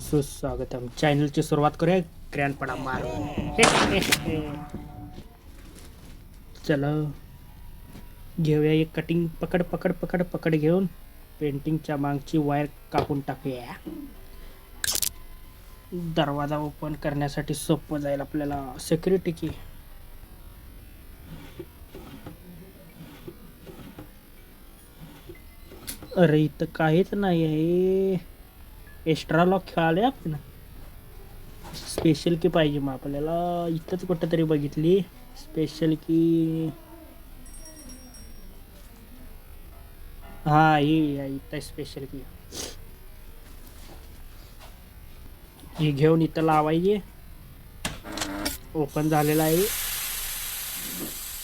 सुस्वागतम. चॅनलची सुरुवात करूया. ग्रँडपणा मार. चला. घेऊया एक कटिंग पकड पकड पकड पकड घेऊन पेंटिंगच्या मागची वायर कापून टाकूया. दरवाजा ओपन करण्यासाठी सोपं जाईल आपल्याला. सिक्युरिटी की अरे इथं काहीच नाही आहे एक्स्ट्रा लॉक खेळाले आपण. स्पेशल की पाहिजे मग आपल्याला. इथंच कुठं तरी बघितली. स्पेशल की हा ही इथं स्पेशल की ही घेऊन इथं लावायची. ओपन झालेला आहे.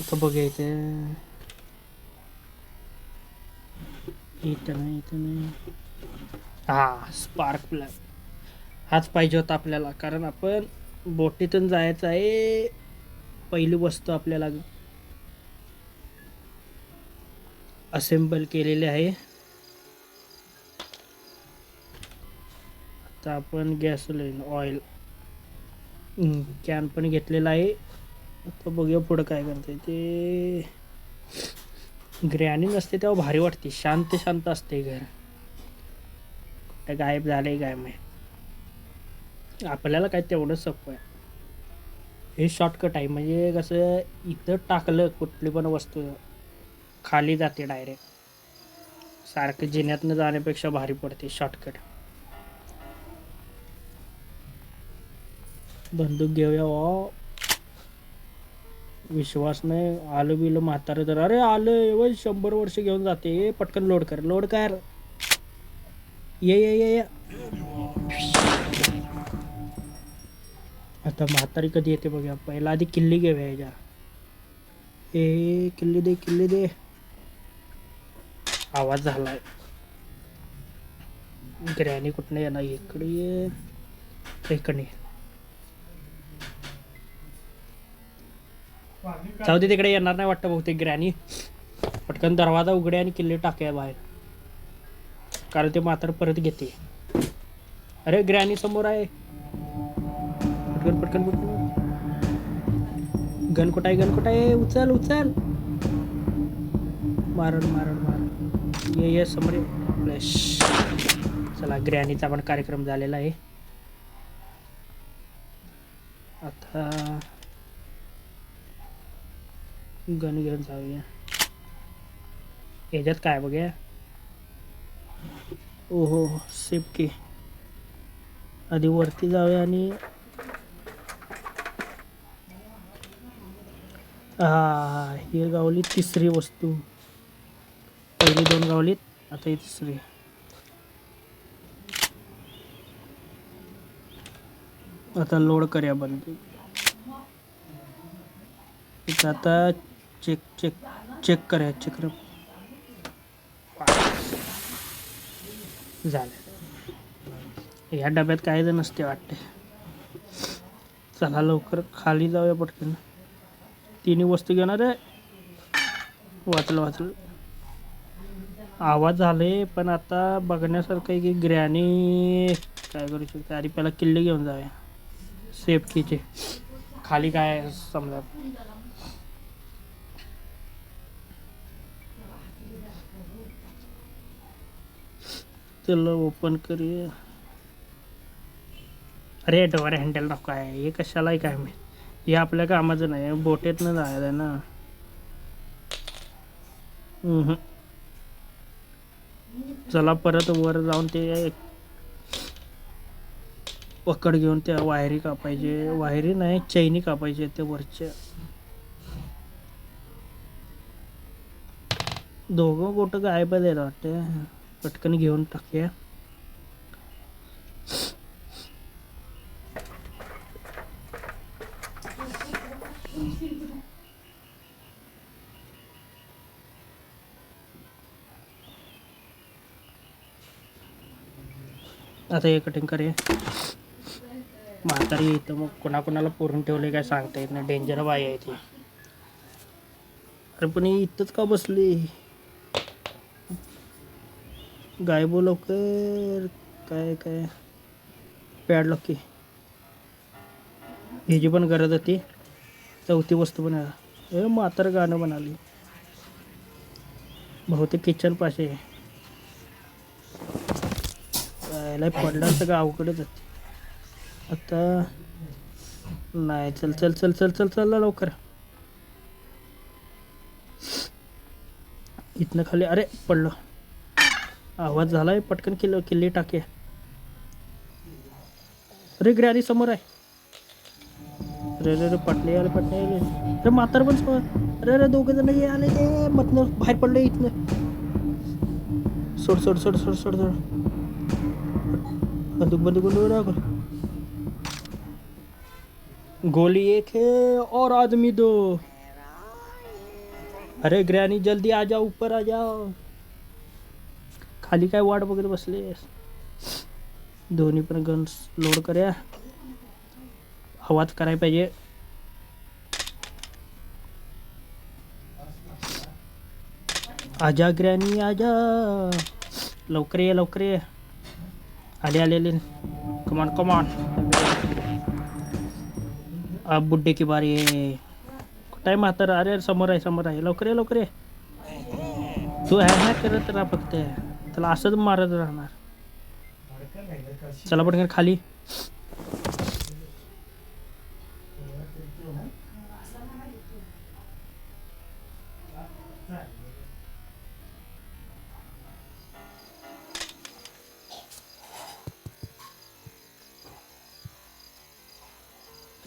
इथं बघायचं इथं. इथं नाही इथं नाही. हा स्पार्क प्लॅग हाच पाहिजे होता आपल्याला कारण आपण बोटीतून जायचं आहे पहिली वस्तू आपल्याला असेंबल केलेली आहे. आता आपण गॅसोलिन ऑइल कॅन पण घेतलेला आहे. आता बघूया पुढं काय करते ते. ग्रॅनी नसते तेव्हा भारी वाटते शांत शांत असते घर. गायब झालंय काय माहीत आपल्याला काय तेवढंच सोपं आहे. हे शॉर्टकट आहे. म्हणजे कसं इथं टाकलं कुठली पण वस्तू खाली जाते डायरेक्ट सारखं जिन्यातनं जाण्यापेक्षा भारी पडते शॉर्टकट बंदूक घेऊया. ओ. विश्वास नाही. आलं बिलं म्हातारं तर अरे आलं वय शंभर वर्ष घेऊन जाते. पटकन लोड कर. लोड कर. ये ये ये आता म्हातारी कधी येते बघूया. पहिला आधी किल्ली घेऊया याच्या. ए किल्ली दे किल्ली दे. आवाज झालाय. ग्रॅनी कुठनं येणार? इकडे ये. इकडे जाऊ दे तिकडे येणार नाही वाटतं बहुतेक ग्रॅनी. पटकन दरवाजा उघडे आणि किल्ले टाकूया बाहेर. कारण ते मात्र परत घेते. अरे ग्रॅनी समोर आहे. पटकन पटकन पटकन. गन कुठं आहे गन आहे? उचल उचल. मारण मारण मारण ये ये समोर फ्लॅश चला ग्रॅनीचा पण कार्यक्रम झालेला आहे. आता गन घेऊन जाऊया. ह्याच्यात काय बघूया? ओहो सेफ़ की आधी वरती आणि हा ही गावली तिसरी वस्तू. पहिली दोन गावलीत, आता ही तिसरी. आता लोड करूया बंद. आता चेक चेक चेक करूया चेक झालं. या डब्यात काही जण नसते वाटते. चला लवकर खाली जाऊया पटकन. तिन्ही वस्तू घेणार आहे. वाचलं वाचलं. आवाज झाले पण आता बघण्यासारखं आहे की ग्रॅनी काय करू शकते? आधी पहिला किल्ले घेऊन जाऊया. सेफ्टीचे खाली काय आहे समजा? त्याला ओपन करूया. अरे डोर हँडल नको आहे. हे कशाला आहे काय माहीत? हे आपल्या कामाचं नाही बोटेतनं जायचं आहे ना. चला परत वर जाऊन ते पकड घेऊन त्या वायरी कापायचे. वायरी नाही चैनी कापायचे ते वरच्या. दोघं बोट गायब द्यायला वाटते पटकन घेऊन टाकूया आता हे कटिंग करूया म्हातारी इथं मग कोणाकोणाला पुरून ठेवले काय सांगता येत नाही. डेंजर बाई आहे ती. अरे पण इथंच का बसली? गायबो लवकर. काय काय? पॅड लॉकी ह्याची पण गरज होती. चौथी वस्तू पण हे ए गाणं म्हणाली. बहुतेक किचन पाशे आहे. यायला पडलं तर अवघडच आता नाही चल चल चल चल चल चल लवकर. इथनं खाली अरे पडलं. आवाज झालाय पटकन किल्ले किल्ले टाके. अरे ग्रॅनी समोर आहे. अरे अरे रे पटले आले पटले आले रे म्हातार पण समोर. अरे अरे दोघे जण ये आले ते. मतन बाहेर पडले इथनं. सोड सोड सोड सोड सोड सोड. बंदूक बंदूक बंदूक राख गोली एक है और आदमी दो. अरे ग्रैनी जल्दी आ जाओ ऊपर आ जाओ. खाली काय वाट बघत बसले? दोन्ही पण गन्स लोड करूया. आवाज़ करायला पाहिजे. आजा ग्रॅनी, आजा. लवकर ये लवकर ये. आले आले आले. कमान कमान अब बुड्ढे की बारी. कुठं आहे म्हातारा? अरे, समोर आहे समोर आहे. लवकर ये लवकर ये. तू आहे ना करत राहा फक्त. त्याला असंच मारत राहणार. चला पटकन खाली.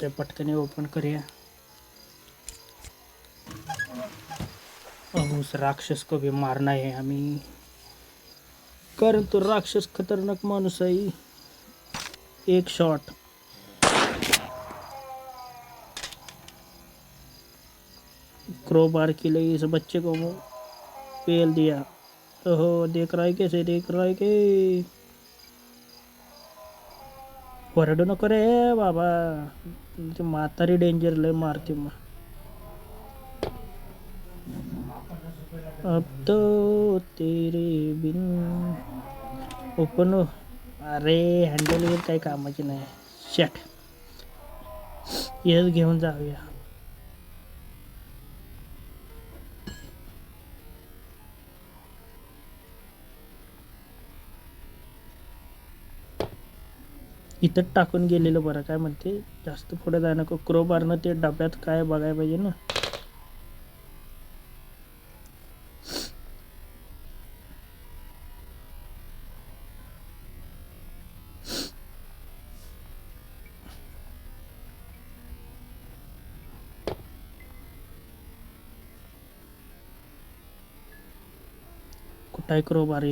ते पटकन ओपन करूया. अब राक्षस को भी मारना आहे आम्ही. कारण तो राक्षस खतरनाक माणूस आहे. एक शॉट क्रो बार के लिए इस बच्चे को. पेल दिया. ओहो, देख रहा है कैसे, देख रहा है के वरडू नको रे बाबा. म्हातारी डेंजर लय मारते मग. अब तो तेरे बिन. ओपन हो. अरे हँडल वगैरे काही कामाची नाही. शट येस घेऊन जाऊया. इथं टाकून गेलेलं बरं. काय म्हणते? जास्त पुढे जाय नको क्रोबारनं ते डब्यात काय बघायला पाहिजे ना? कुठाय क्रोबार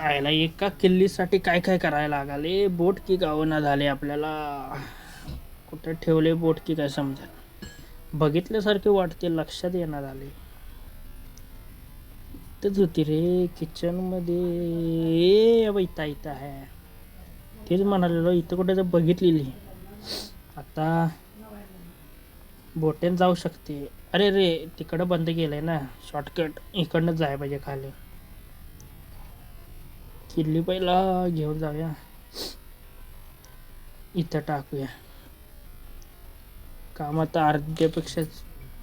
आयला एका किल्लीसाठी काय काय करायला लागाले? बोट की गावना झाले आपल्याला. कुठे ठेवले बोट की काय समजा बघितल्यासारखे वाटते लक्षात येणार आले. इथंच होती रे किचनमध्ये. ए इथं इथं आहे. तेच म्हणालेलो इथं कुठे तर बघितलेली. आता बोटेन जाऊ शकते. अरे रे तिकडं बंद केलंय ना. शॉर्टकट इकडनंच जाय पाहिजे खाली. किल्ली पहिला घेऊन जाऊया. इथं टाकूया. काम आता अर्ध्यापेक्षा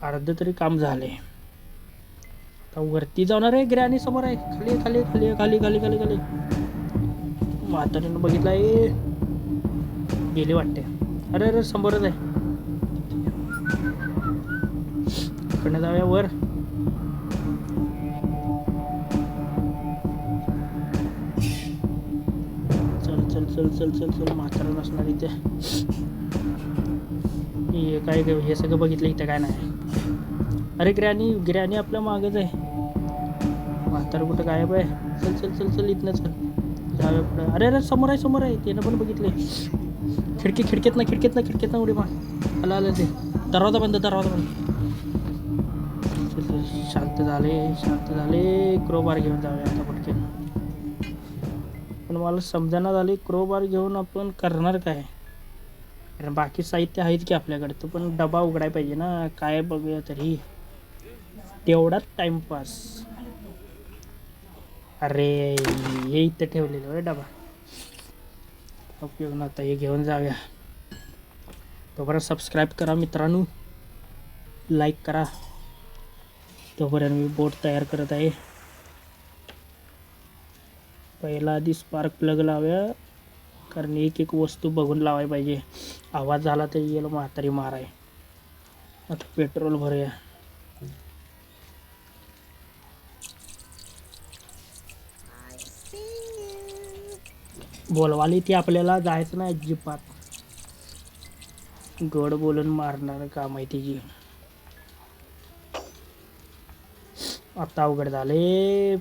अर्ध तरी काम झाले. आता वरती जाणार आहे ग्रॅनी समोर आहे. खाली खाली खाली खाली खाली खाली खाली. म्हातारीनं बघितलं आहे गेली वाटते. अरे अरे समोरच आहे. इकडनं जाऊया वर. चल चल चल चल चल चल म्हातारा नसणार इथे. हे काय हे सगळं बघितलं इथं काय नाही. अरे ग्रॅनी ग्रॅनी आपल्या मागच आहे. म्हातारा कुठं गायब आहे? चल चल चल चल इथनं चल. जाऊया पुढं. अरे अरे समोर आहे समोर आहे. त्यानं पण बघितलंय खिडकी खिडकीत ना खिडकीत ना खिडकीत ना उडी मार. आला आलं ते. दरवाजा बंद दरवाजा बंद. शांत झाले शांत झाले क्रोबार घेऊन जाऊया आता पटकन पण मला समजायला झाले क्रोबार घेऊन आपण करणार काय? कारण बाकी साहित्य आहेच की आपल्याकडे तो पण डबा उघडाय पाहिजे ना. काय बघूया तरी. तेवढाच टाइमपास अरे हे इथं ठेवलेलं होय डबा. उपयोग ना आता हे घेऊन जाऊया. तोपर्यंत सबस्क्राईब करा मित्रांनो. लाईक करा. तोपर्यंत मी बोट तयार करत आहे. पहिला आधी स्पार्क प्लग लावूया कारण एक एक वस्तू बघून लावाय पाहिजे. आवाज झाला तर येईल म्हातारी माराय. आता पेट्रोल भरूया. बोलवाली ती आपल्याला जायचं नाही अजिबात. गोड बोलून मारणार काम आहे तिची आता अवघड झाले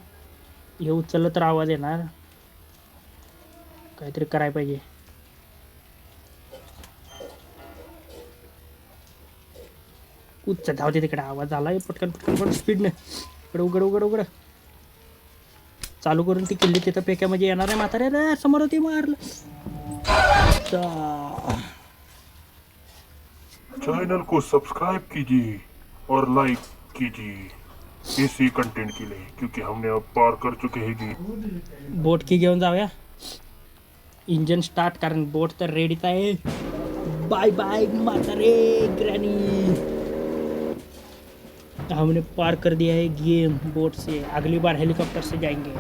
हे उचललं तर आवाज येणार. काहीतरी करायला पाहिजे. उच्च धावते तिकडे. आवाज आला पटकन पटकन पण स्पीडने इकडे उघड उघड उघड. चालू करून ती किल्ली तिथं पेक्यामध्ये येणार आहे म्हातारे. रे समोर ती मारलं. चा- चैनल को सब्सक्राइब कीजिए और लाइक कीजिए. इसी कंटेंट के लिए, क्योंकि हमने अब पार कर चुके हैं कि बोट की घेऊन जाऊया इंजन स्टार्ट कारण बोट तर रेडीच आहे बाय बाय म्हातारे ग्रैनी हमने पार कर दिया है गेम बोट से। अगली बार हेलीकॉप्टर से जाएँगे।